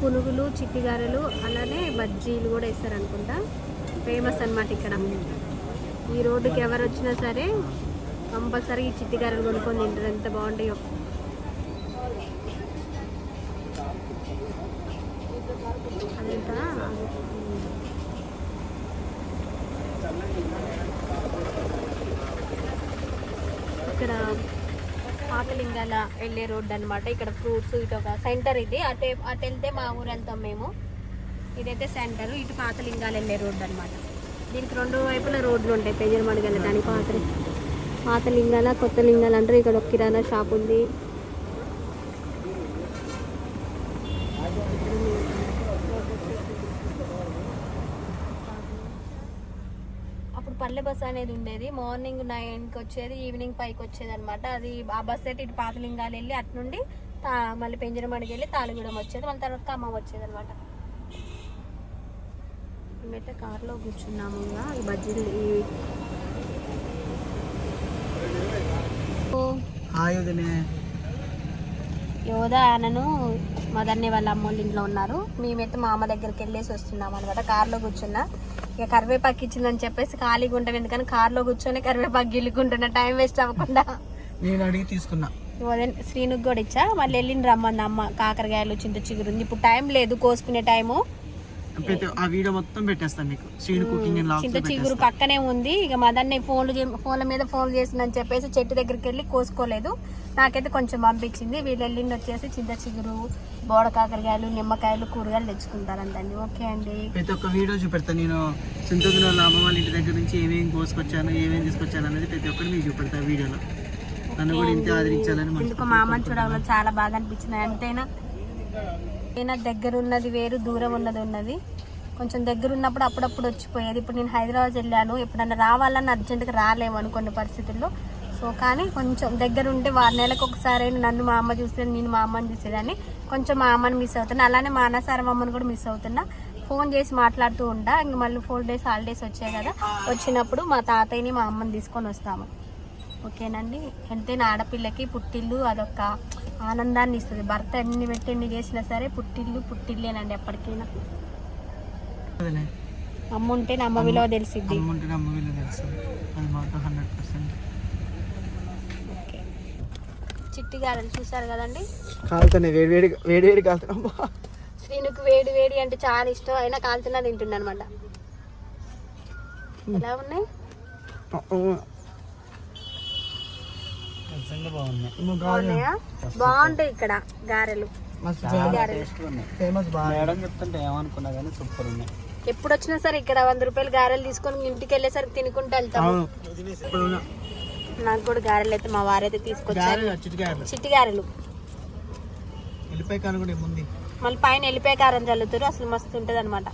పునుగులు చిట్టిగారెలు అలానే బజ్జీలు కూడా వేస్తారు అనుకుంటా ఫేమస్ అన్నమాట ఇక్కడ. ఈ రోడ్డుకి ఎవరు వచ్చినా సరే కంపల్సరీ ఈ చిట్టిగారెలు కొనుక్కొని తింటారు. ఎంత బాగుంటాయో. అదంతా ఇక్కడ పాతలింగాల వెళ్ళే రోడ్ అనమాట ఇక్కడ ఫ్రూట్స్ ఇటు ఒక సెంటర్ ఇది. అటు అటు వెళ్తే మా ఊరు వెళ్తాం మేము. ఇదైతే సెంటర్. ఇటు పాతలింగాల వెళ్ళే రోడ్ అనమాట దీనికి రెండు వైపుల రోడ్లు ఉంటాయి. పెజరమడికి వెళ్ళడానికి పాత పాత లింగాల కొత్త లింగాలు అంటారు ఇక్కడ ఒక కిరాణా షాప్ ఉంది. అప్పుడు పల్లె బస్ అనేది ఉండేది. మార్నింగ్ నైన్కి వచ్చేది ఈవినింగ్ ఫైవ్కి వచ్చేది అనమాట అది ఆ బస్ అయితే ఇటు పాతలింగాలు వెళ్ళి అటు నుండి తా మళ్ళీ పెంజరమడికి వెళ్ళి తాళగూడెం వచ్చేది. మళ్ళీ తర్వాత ఖమ్మం వచ్చేది అనమాట మేమైతే కార్లో కూర్చున్నాము ఇక. ఈ బజ్జీలు హాయ్ యోధా ఆయనను మదర్ని వాళ్ళ అమ్మోళ్ళ ఇంట్లో ఉన్నారు. మేమైతే మా అమ్మ దగ్గరికి వెళ్ళేసి వస్తున్నాం అనమాట కార్లో కూర్చున్నా. ఇక కరివేపాకు ఇచ్చిందని చెప్పేసి ఖాళీగా ఉంటాం ఎందుకని కార్లో కూర్చొని కరివేపాకు గిల్లుకుంటున్నా. టైం వేస్ట్ అవ్వకుండా. నేను అడిగి తీసుకున్నా. శ్రీనుకు కూడా ఇచ్చా. మళ్ళీ వెళ్ళింది రమ్మంది అమ్మ కాకరకాయలు చింత చిగురు ఉంది. ఇప్పుడు టైం లేదు కోసుకునే టైము ప్రతి ఆ వీడియో మొత్తం పెట్టేస్తాను మీకు. శ్రీను కుకింగ్ అండ్ చింత చిగురు పక్కనే ఉంది. ఇక మదర్ని ఫోన్లు చే- ఫోన్ల మీద ఫోన్లు చేసిందని చెప్పేసి చెట్టు దగ్గరికి వెళ్ళి కోసుకోలేదు. నాకైతే కొంచెం పంపించింది. వీళ్ళు వెళ్ళిండి వచ్చేసి చింత చిగురు బోడ కాకరకాయలు నిమ్మకాయలు కూరగాయలు తెచ్చుకుంటారంటండి. ఓకే అండి. ప్రతి ఒక్క వీడియో చూపెడతాను నేను సింతోదిన వాళ్ళ అమ్మ వాళ్ళ ఇంటి దగ్గర నుంచి ఏమేమి కోసుకొచ్చాను ఏమేమి తీసుకొచ్చాను అనేది ప్రతి ఒక్కటి మీకు చూపెడతా వీడియోలో. నన్ను కూడా ఇంతే ఆదరించాలని ఎందుకు మా అమ్మని చూడడంలో చాలా బాగా అనిపించింది. ఎంతైనా అయినా దగ్గర ఉన్నది వేరు దూరం ఉన్నది ఉన్నది. కొంచెం దగ్గర ఉన్నప్పుడు అప్పుడప్పుడు వచ్చిపోయేది. ఇప్పుడు నేను హైదరాబాద్ వెళ్ళాను. ఎప్పుడన్నా రావాలని అర్జెంటుగా రాలేము అనుకున్న పరిస్థితుల్లో. సో కానీ కొంచెం దగ్గర ఉంటే వారి నెలకు ఒకసారి నన్ను మా అమ్మ చూసేది నేను మా అమ్మని చూసేదాన్ని. కొంచెం మా అమ్మని మిస్ అవుతున్నా. అలానే మా అన్నసారం అమ్మని కూడా మిస్ అవుతున్నా. ఫోన్ చేసి మాట్లాడుతూ ఉంటా. ఇంక మళ్ళీ ఫోర్ డేస్ హాలిడేస్ వచ్చాయి కదా. వచ్చినప్పుడు మా తాతయ్యని మా అమ్మని తీసుకొని వస్తాము. ఓకేనండి? ఎంతైనా ఆడపిల్లకి పుట్టిల్లు అదొక ఆనందాన్ని ఇస్తుంది. భర్త ఎన్ని పెట్టి ఎన్ని చేసినా సరే పుట్టిల్లు పుట్టిల్లేనండి ఎప్పటికైనా. అమ్మ ఉంటే నా అమ్మ విలువ తెలిసిద్ది. చిట్టి గారెలు చూసారు కదండి? కాలుతానే వేడి వేడి వేడి వేడి కాలుతున్నా శ్రీనుకు వేడి వేడి అంటే చాలా ఇష్టం. అయినా కాల్తున్నా తింటుండ అనమాట ఎలా ఉన్నాయి? బాగుంటాయి ఇక్కడ గారెలు. గారెలు ఫేమస్ బాగా మేడం చెప్తుంటే ఏమనుకున్నా కానీ సూపర్ ఉన్నాయి. ఎప్పుడు వచ్చినా సరే ఇక్కడ వంద రూపాయలు గారెలు తీసుకొని ఇంటికి వెళ్ళేసరికి తినుకుంటూ వెళ్తాము నాకు కూడా గారెలు అయితే మా వారైతే తీసుకొచ్చారు. గారెలు? చిట్టి గారెలు. మళ్ళీ పైన వెళ్ళిపోయి కారం చల్లుతారు. అసలు మస్తు ఉంటుంది అనమాట